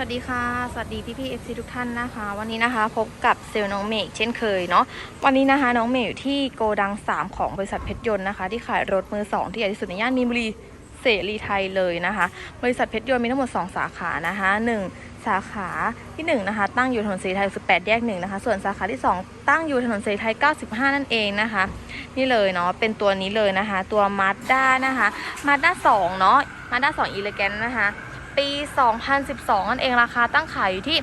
วัสดีค่ะ สวัสดีพี่พี่เอฟซีทุกท่านนะคะ วันนี้นะคะพบกับเซลล์น้องเมย์อีกเช่นเคยเนาะวันนี้นะคะน้องเมย์อยู่ที่โกดัง 3 ของบริษัทเพชรยนต์นะคะ ที่ขายรถมือ 2 ที่ใหญ่ที่สุดในย่านมีนบุรีเสรีไทยเลยนะคะ บริษัทเพชรยนต์มีทั้งหมด 2 สาขานะคะ1สาขาที่1นะคะตั้งอยู่ถนนเสรีไทย18 แยก1นะคะส่วนสาขาที่ 2 ตั้งอยู่ถนนเสรีไทย 95 นั่นเองนะคะ นี่เลยเนาะเป็นตัวนี้เลยนะคะ ตัวมาด้านะคะมาด้า2เนาะมาด้า2อีเลแกนนะคะ ปี 2012 นั่นเองราคาตั้งขายอยู่ที่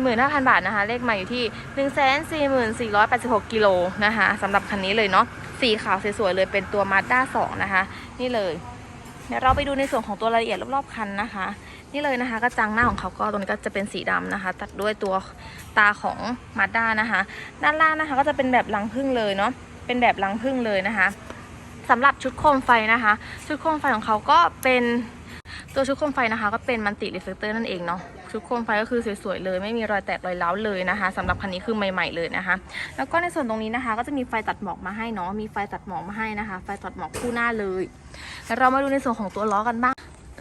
245,000 บาทนะคะ เลขใหม่อยู่ที่ 144,86กิโลนะคะสำหรับคันนี้เลยเนาะสีขาวสวยๆเลยเป็นตัว Mazda 2 นะคะ นี่เลยเดี๋ยวเราไปดูในส่วนของตัวรายละเอียดรอบๆคันนะคะ นี่เลยนะคะกระจังหน้าของเขาก็ตรงนี้ก็จะเป็นสีดำนะคะ ตัดด้วยตัวตาของ Mazda นะคะ ด้านล่างนะคะก็จะเป็นแบบรังพึ่งเลยเนาะเป็นแบบรังพึ่งเลยนะคะสำหรับชุดโคมไฟนะคะ ชุดโคมไฟของเขาก็เป็น ตัวชุดโคมไฟนะคะ ก็เป็นมันติรีเฟลเตอร์นั่นเองเนาะชุดโคมไฟก็คือสวยๆเลย ไม่มีรอยแตกรอยร้าเลยนะคะสำหรับคันนี้คือใหม่ๆเลยนะคะ แล้วก็ในส่วนตรงนี้นะคะ ก็จะมีไฟตัดหมอกมาให้เนาะมีไฟตัดหมอกมาให้นะคะ ไฟตัดหมอกคู่หน้าเลยแล้วเรามาดูในส่วนของตัวล้อกันบ้าง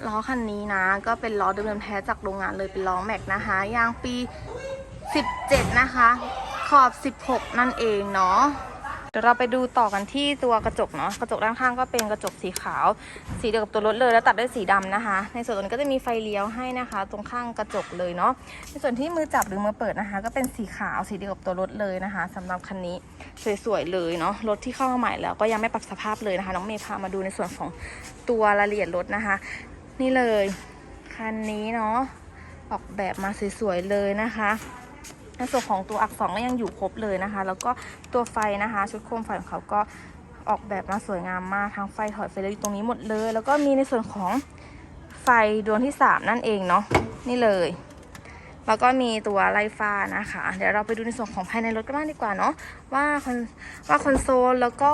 ล้อคันนี้นะก็เป็นล้อเดิมๆแท้จากโรงงานเลยเป็นล้อแม็กนะคะยางปี 17 นะคะ ขอบ 16 นั่นเองเนาะ เดี๋ยวเราไปดูต่อกันที่ตัวกระจกเนาะกระจกด้านข้างก็เป็นกระจกสีขาว สีเดียวกับตัวรถเลยแล้วตัดด้วยสีดำนะคะ ในส่วนตรงนี้ก็จะมีไฟเลี้ยวให้นะคะ ตรงข้างกระจกเลยเนาะในส่วนที่มือจับหรือมือเปิดนะคะ ก็เป็นสีขาวสีเดียวกับตัวรถเลยนะคะสำหรับคันนี้สวยๆเลยเนาะรถที่เข้ามาใหม่แล้วก็ยังไม่ปรับสภาพเลยนะคะน้องเมย์พามาดูในส่วนของตัวรายละเอียดรถนะคะ นี่เลยคันนี้เนาะออกแบบมาสวยๆเลยนะคะ ในส่วนของตัวอักษรก็ยังอยู่ครบเลยนะคะ แล้วก็ตัวไฟนะคะ ชุดโคมไฟของเขาก็ออกแบบมาสวยงามมากทั้งไฟถอดไฟเลยอยู่ตรงนี้หมดเลย แล้วก็มีในส่วนของไฟดวงที่ 3 นั่นเองเนาะนี่เลย แล้วก็มีตัวไลฟ้านะคะ เดี๋ยวเราไปดูในส่วนของภายในรถกันบ้างดีกว่าเนาะว่าคอนว่าคอนโซลแล้วก็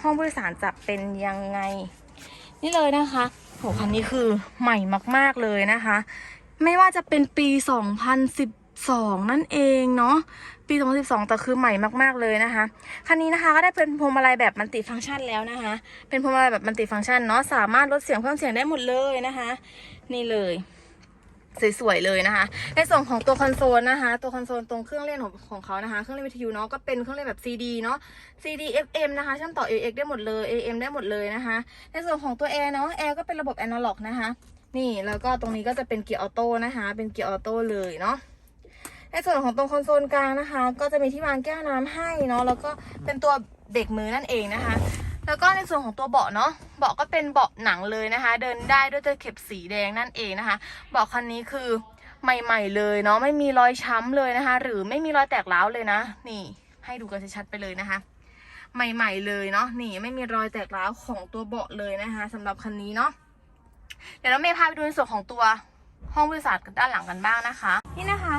ห้องผู้โดยสารจะเป็นยังไง นี่เลยนะคะโหคันนี้คือใหม่มาก ๆเลยนะคะ ไม่ว่าจะเป็นปี 2012 นั่นเองเนาะปี 2012 แต่คือใหม่มาก ๆ เลยนะคะ คันนี้นะคะก็ได้เป็นพวงมาลัยแบบมันติฟังก์ชันแล้วนะคะ เป็นพวงมาลัยแบบมันติฟังก์ชันเนาะ สามารถลดเสียงเพิ่มเสียงได้หมดเลยนะคะ นี่เลย สวยๆเลยนะคะ ในส่วนของตัวคอนโซลนะคะ ตัวคอนโซลตรงเครื่องเล่นของของเขานะคะ เครื่องเล่นวิทยุเนาะ ก็เป็นเครื่องเล่นแบบ CD เนาะ CD FM นะคะเชื่อมต่อ AX ได้หมดเลย AM ได้หมดเลยนะคะ ในส่วนของตัว Air เนาะ Air ก็เป็นระบบ Analog นะคะ นี่แล้วก็ตรงนี้ก็จะเป็นเกียร์ออโต้นะคะ เป็นเกียร์ออโต้เลยเนาะ ในส่วนของตรงคอนโซลกลางนะคะ ก็จะมีที่วางแก้วน้ำให้เนาะแล้วก็เป็นตัวเบรกมือนั่นเองนะคะ แล้วก็ในส่วนของตัวเบาะเนาะเบาะก็เป็นเบาะหนังเลยนะคะ เดินได้ด้วยตะเข็บสีแดงนั่นเองนะคะเบาะคันนี้คือใหม่ ๆ เลยเนาะไม่มีรอยช้ำเลยนะคะ หรือไม่มีรอยแตกร้าวเลยนะ นี่ ให้ดูกันชัดๆไปเลยนะคะ ใหม่ ๆ เลยเนาะนี่ไม่มีรอยแตกร้าวของตัวเบาะเลยนะคะสำหรับคันนี้เนาะเดี๋ยวเราเมย์พาไปดูในส่วนของตัวห้องผู้โดยสารด้านหลังกันบ้างนะคะ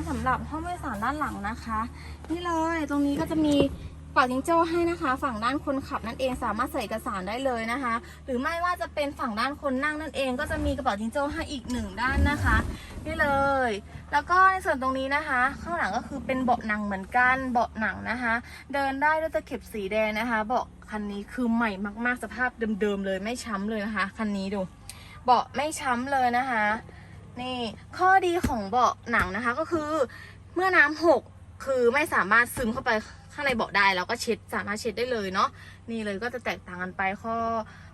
สำหรับห้องโดยสารด้านหลังนะคะ นี่เลยตรงนี้ก็จะมีปากจิงโจ้ให้นะคะ ฝั่งด้านคนขับนั่นเองสามารถใส่เอกสารได้เลยนะคะ หรือไม่ว่าจะเป็นฝั่งด้านคนนั่งนั่นเอง ก็จะมีกระเป๋าจิงโจ้ให้อีกหนึ่งด้านนะคะ นี่เลย แล้วก็ในส่วนตรงนี้นะคะ ข้างหลังก็คือเป็นเบาะหนังเหมือนกันเบาะหนังนะคะ เดินได้ด้วยตะเข็บสีแดงนะคะเบาะคันนี้คือใหม่มาก ๆ สภาพเดิมๆเลยไม่ช้ำเลยนะคะ คันนี้ดูเบาะไม่ช้ำเลยนะคะ นี่ ข้อดีของเบาะหนังนะคะก็คือ เมื่อน้ำหกคือไม่สามารถซึมเข้าไปข้างในเบาะได้แล้วก็เช็ดสามารถเช็ดได้เลยเนาะนี่เลยก็จะแตกต่างกันไปข้อ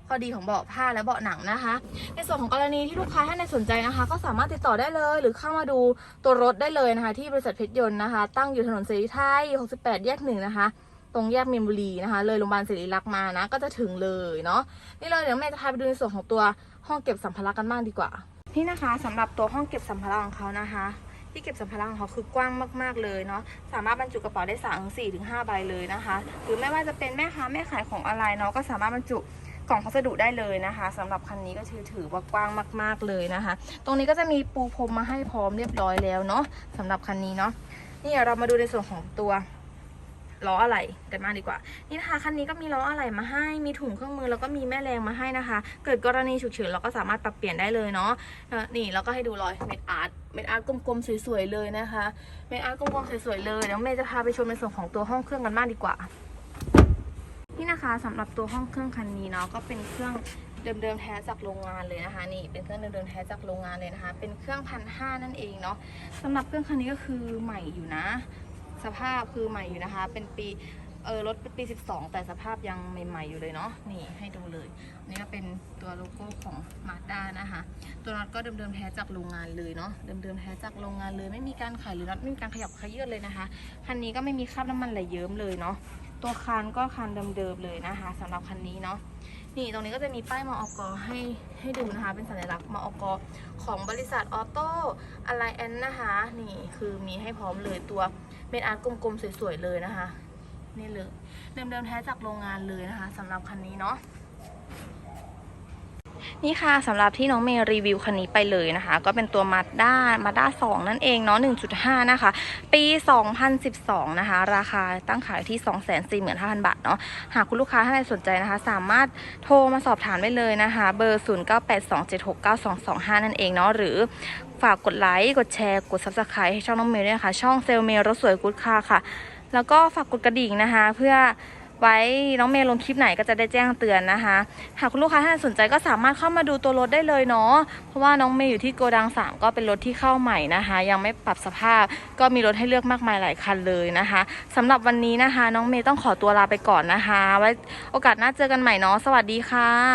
ข้อดีของเบาะผ้าและเบาะหนังนะคะ ในส่วนของกรณีที่ลูกค้าท่านใดสนใจนะคะ ก็สามารถติดต่อได้เลย หรือเข้ามาดูตัวรถได้เลยนะคะ ที่บริษัทเพชรยนต์นะคะ ตั้งอยู่ถนนเสรีไทย 68 แยกหนึ่งนะคะ ตรงแยกมีนบุรีนะคะ เลยโรงพยาบาลศิริรักษ์มานะ ก็จะถึงเลยเนาะนี่เลยเดี๋ยวแม่จะพาไปดูในส่วนของตัวห้องเก็บสัมภาระกันบ้างดีกว่า นี่นะคะสำหรับตัวห้องเก็บสัมภาระของเขานะคะ ที่เก็บสัมภาระของเขาคือกว้างมาก ๆเลยเนาะสามารถบรรจุกระเป๋าได้3ถึง4ถึง5ใบเลยนะคะ หรือไม่ว่าจะเป็นแม่ค้าแม่ขายของออนไลน์เนาะก็สามารถบรรจุกล่องพัสดุได้เลยนะคะสำหรับคันนี้ก็ถือถือว่ากว้างมาก ๆเลยนะคะ ตรงนี้ก็จะมีปูพรมมาให้พร้อมเรียบร้อยแล้วเนาะสำหรับคันนี้เนาะนี่เรามาดูในส่วนของตัว ล้ออะไหล่กันมากดีกว่า นี่นะคะคันนี้ก็มีล้ออะไหล่มาให้ มีถุงเครื่องมือแล้วก็มีแม่แรงมาให้นะคะ เกิดกรณีฉุกเฉินเราก็สามารถปรับเปลี่ยนได้เลยเนาะนี่แล้วก็ให้ดูรอยเม็ดอาร์ตเม็ดอาร์ตกลมๆสวยๆเลยนะคะเม็ดอาร์ตกลมๆสวยๆเลยเดี๋ยวเมย์จะพาไปชมในส่วนของตัวห้องเครื่องกันบ้างดีกว่า นี่นะคะสำหรับตัวห้องเครื่องคันนี้เนาะก็เป็นเครื่องเดิมๆแท้จากโรงงานเลยนะคะนี่เป็นเครื่องเดิมๆแท้จากโรงงานเลยนะคะ เป็นเครื่องพันห้านั่นเองเนาะสำหรับเครื่องคันนี้ก็คือใหม่อยู่นะ สภาพคือใหม่อยู่นะคะ เป็นปีเออรถปี 12 แต่สภาพยังใหม่ ๆ อยู่เลยเนาะนี่ให้ดูเลยอันนี่ก็เป็นตัวโลโก้ของมาด้านะคะ ตัวน็อตก็เดิมๆแท้จากโรงงานเลยเนาะเดิมๆแท้จากโรงงานเลย ไม่มีการขายหรือน็อตไม่มีการขยับขยื่นเลยนะคะคันนี้ก็ไม่มีคราบน้ำมันไหลเยิ้มเลยเนาะตัวคานก็คานเดิมๆเลยนะคะสำหรับคันนี้เนาะ นี่ตรงนี้ก็จะมีป้ายมอกให้ให้ดูนะคะ เป็นสัญลักษณ์มอกของบริษัทออโต้อะไรแอนนะคะ นี่คือมีให้พร้อมเลยตัวเม็ดอาร์ตกลมๆ สวยๆ เลยนะคะ นี่เลยเดิมๆแท้จากโรงงานเลยนะคะสำหรับคันนี้เนาะ นี่ค่ะสำหรับที่น้องเมย์รีวิวคันนี้ไปเลยนะคะ ก็เป็นตัว Mazda Mazda 2นั่นเองเนาะ1.5 นะคะ ปี 2012 นะคะ ราคาตั้งขายที่ 245,000 บาทเนาะหากคุณลูกค้าท่านใดสนใจนะคะ สามารถโทรมาสอบถามได้เลยนะคะ เบอร์ 0982769225 นั่นเองเนาะหรือฝากกดไลค์ กดแชร์ กด Subscribe ให้ช่องน้องเมย์ด้วยนะคะ ช่องเซลเมย์รถสวยกู๊ดค่าค่ะ แล้วก็ฝากกดกระดิ่งนะคะ เพื่อ ไว้น้องเมย์ลงคลิปไหนก็จะได้แจ้งเตือนนะคะ หากคุณลูกค้าท่านสนใจก็สามารถเข้ามาดูตัวรถได้เลยเนาะเพราะว่าน้องเมย์อยู่ที่โกดัง 3 ก็เป็นรถที่เข้าใหม่นะคะ ยังไม่ปรับสภาพก็มีรถให้เลือกมากมายหลายคันเลยนะคะสำหรับวันนี้นะคะ น้องเมย์ต้องขอตัวลาไปก่อนนะคะ ไว้โอกาสหน้าเจอกันใหม่เนาะสวัสดีค่ะ